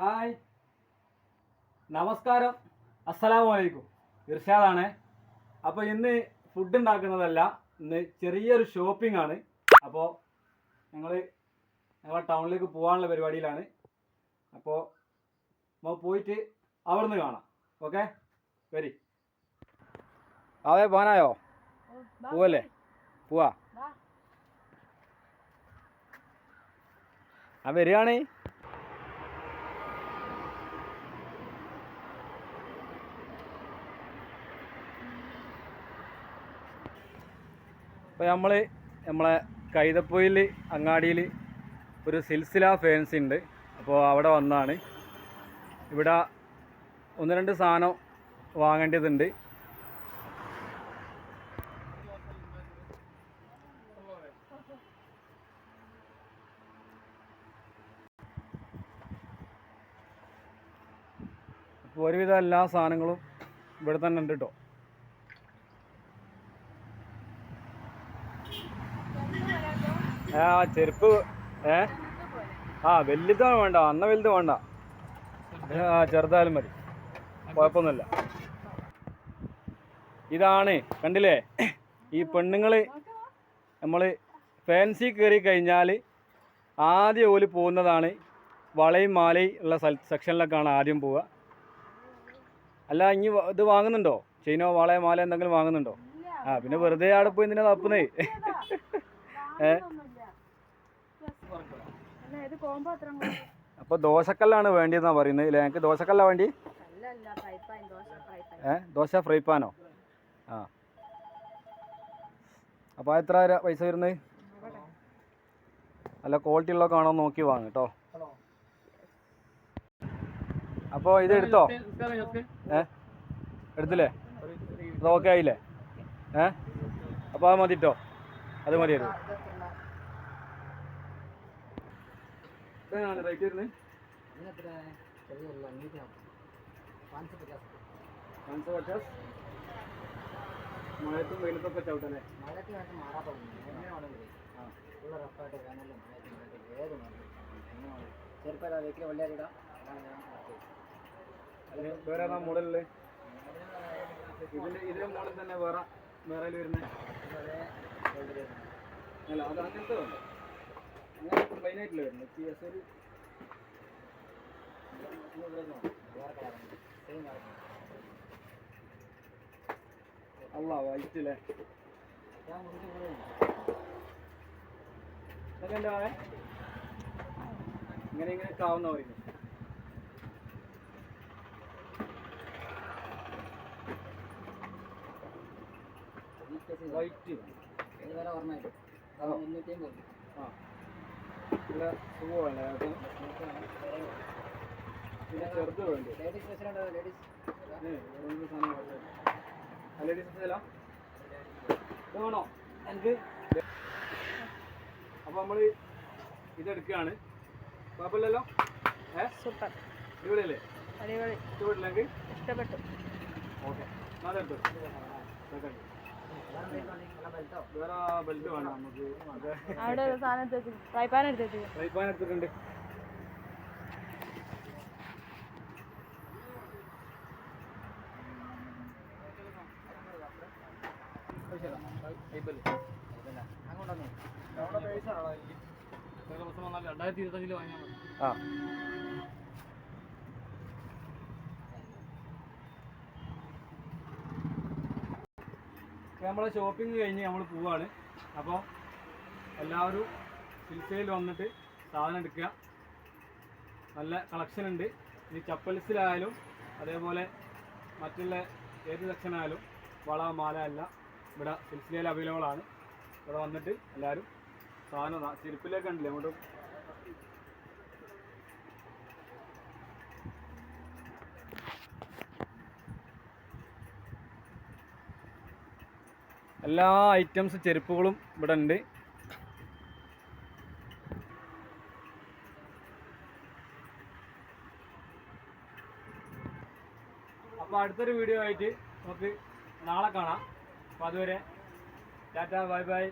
Hi. നമസ്കാരം. അസ്സലാമു അലൈക്കും. ഇർഷാദാണ്. അപ്പോൾ ഇന്ന് ഫുഡ് ഉണ്ടാക്കുന്നതല്ല ഇന്ന് ചെറിയൊരു ഷോപ്പിംഗ് ആണ്. അപ്പോൾ ഞങ്ങൾ ഞങ്ങളെ ടൗണിലേക്ക് പോകാനുള്ള പരിപാടിയിലാണ്. അപ്പോൾ നമ്മൾ പോയിട്ട് അവിടുന്ന് കാണാം. ഓക്കെ? വരി. അതെ പോകാനായോ? പോവല്ലേ? പോവാ. ആ വരികയാണേ. അപ്പോൾ നമ്മൾ നമ്മളെ കൈതപ്പൊയിൽ അങ്ങാടിയിൽ ഒരു സിൽസില ഫാൻസ് ഉണ്ട് അപ്പോൾ അവിടെ വന്നാണ്. ഇവിടെ ഒന്ന് രണ്ട് സാധനം വാങ്ങേണ്ടതുണ്ട്. അപ്പോൾ ഒരുവിധം എല്ലാ സാധനങ്ങളും ഇവിടെ തന്നെ ഉണ്ട് കേട്ടോ ആ ചെരുപ്പ് ഏ? ആ വലുതാണ് വേണ്ട അന്ന വലുത് വേണ്ട. ആ ചെറുതായാലും മതി. കുഴപ്പമൊന്നുമില്ല. ഇതാണ് കണ്ടില്ലേ? ഈ പെണ്ണുങ്ങൾ നമ്മൾ ഫാൻസി കയറി കഴിഞ്ഞാൽ ആദ്യം ഓൽ പോകുന്നതാണ് വളയും മാലയും ഉള്ള സെക്ഷനിലൊക്കെയാണ് ആദ്യം പോവുക. അല്ല ഇനി ഇത് വാങ്ങുന്നുണ്ടോ? ചെയിനോ വളയോ മാല എന്തെങ്കിലും വാങ്ങുന്നുണ്ടോ? ആ പിന്നെ വെറുതെ അവിടെ പോയി എന്തിനാ തപ്പുന്നേ ഏ അല്ല ഇത് കോമ്പോ എത്ര അപ്പോൾ ദോശക്കല്ലാണ് വേണ്ടിയെന്നാ പറയുന്നത് ഇല്ലേ? ഞങ്ങൾക്ക് ദോശക്കല്ല വേണ്ടി? ഏ ദോശ ഫ്രൈ പാനോ ആ. അപ്പോൾ എത്ര പൈസ വരുന്നത്? നല്ല ക്വാളിറ്റി ഉള്ള കാണോ നോക്കി വാങ്ങ് കേട്ടോ അപ്പോൾ ഇത് എടുത്തോ? ഏ? എടുത്തില്ലേ? അത് ഓക്കെ ആയില്ലേ? ഏ? അപ്പോൾ അത് മതിട്ടോ? കേട്ടോ അത് മതി റേറ്റ് വരുന്നത് പാൻസോ പച്ചാസ് മഴയത്തും വെയിലത്തൊക്കെ ചവിട്ടല്ലേ? അതിന് വേറെ ഏതാ മോഡലിൽ ഇതിന്റെ ഇതിന്റെ മോഡൽ തന്നെ വേറെ വേറെ വരുന്നത് അല്ല അത് അങ്ങനത്തെ വേണ്ട. അങ്ങനെ പ്ലെയിൻ ആയിട്ടില്ല വരുന്നത് ടി എസ് ഒരു അല്ല വൈറ്റ് അല്ലേ ഇതൊക്കെ എന്താ പറയാ ഇങ്ങനെ ഇങ്ങനെ ആവുന്ന പറയുന്നത് വൈറ്റ് ആ. ഇവിടെ സുഖമല്ല? പിന്നെ ചെറുത് വേണ്ടി? Special ആ? ഇത് വേണോ? എനിക്ക് അപ്പോൾ നമ്മൾ ഇതെടുക്കുകയാണ്. കുഴപ്പമില്ലല്ലോ? ഏ? സൂപ്പർ. അടിപൊളിയല്ലേ? അടിപൊളി. ഇഷ്ടപ്പെട്ടില്ലെങ്കിൽ? ഇഷ്ടപ്പെട്ടു. ഓക്കെ. അതെടുത്തു. അവിടെ സാധനം എടുത്ത് ഫ്രൈപ്പാൻ എടുത്ത് ഫ്രൈ പാൻ എടുത്തിട്ടുണ്ട്. രണ്ടായിരത്തി ഇരുപത്തഞ്ചിൽ വാങ്ങിയാൽ മതി ആ. നമ്മളെ ഷോപ്പിംഗ് കഴിഞ്ഞ് നമ്മൾ പോവാണ്. അപ്പോൾ എല്ലാവരും സിൽസയിൽ വന്നിട്ട് സാധനം എടുക്കുക നല്ല കളക്ഷൻ ഉണ്ട്. ഇനി ചപ്പൽസിലായാലും അതേപോലെ മറ്റുള്ള ഏത് സെക്ഷനായാലും വള മാല എല്ലാം ഇവിടെ സിൽസിലയിൽ അവൈലബിൾ ആണ്. ഇവിടെ വന്നിട്ട് എല്ലാവരും സാധനം ചെരുപ്പിലേക്ക് ഉണ്ടല്ലേ? അങ്ങോട്ട് എല്ലാ ഐറ്റംസ് ചെരുപ്പുകളും ഇവിടെ ഉണ്ട്. അപ്പോൾ അടുത്തൊരു വീഡിയോ ആയിട്ട് നമുക്ക് നാളെ കാണാം. അപ്പോൾ അതുവരെ ടാറ്റ ബൈ ബൈ.